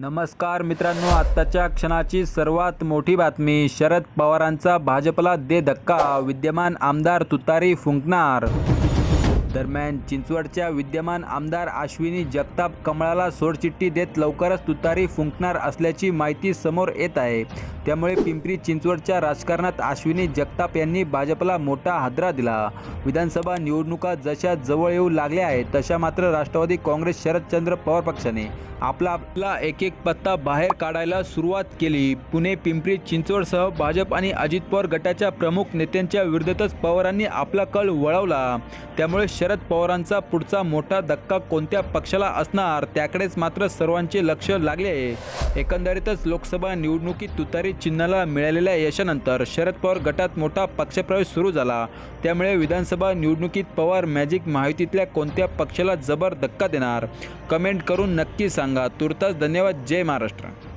नमस्कार मित्रांनो आत्ताच्या क्षणाची सर्वात मोठी बातमी. शरद पवारांचा भाजपला दे धक्का विद्यमान आमदार तुतारी फुंकणार दरम्यान चिंचवडच्या विद्यमान आमदार अश्विनी जगताप कमळाला सोडचिठ्ठी देत लवकरच तुतारी फुंकणार असल्याची माहिती समोर येत आहे. त्यामुळे पिंपरी चिंचवडच्या राजकारणात अश्विनी जगताप यांनी भाजपला मोठा हादरा दिला. विधानसभा निवडणुका जशा जवळ येऊ लागल्या आहेत तशा मात्र राष्ट्रवादी काँग्रेस शरदचंद्र पवार पक्षाने आपला आपला एक एक पत्ता बाहेर काढायला सुरुवात केली. पुणे पिंपरी चिंचवडसह भाजप आणि अजित पवार गटाच्या प्रमुख नेत्यांच्या विरोधातच पवारांनी आपला कल वळवला. त्यामुळे शरद शरद पवारांचा पुढचा मोठा धक्का कोणत्या पक्षाला असणार? त्याकडेच मात्र सर्वांचे लक्ष लागले आहे. एकंदरीतच लोकसभा निवडणुकीत तुतारी चिन्हाला मिळालेल्या यशानंतर शरद पवार गटात मोठा पक्षप्रवेश सुरू झाला. त्यामुळे विधानसभा निवडणुकीत पवार मॅजिक महायुतीतल्या कोणत्या पक्षाला जबर धक्का देणार? कमेंट करून नक्की सांगा. तुर्तास धन्यवाद. जय महाराष्ट्र.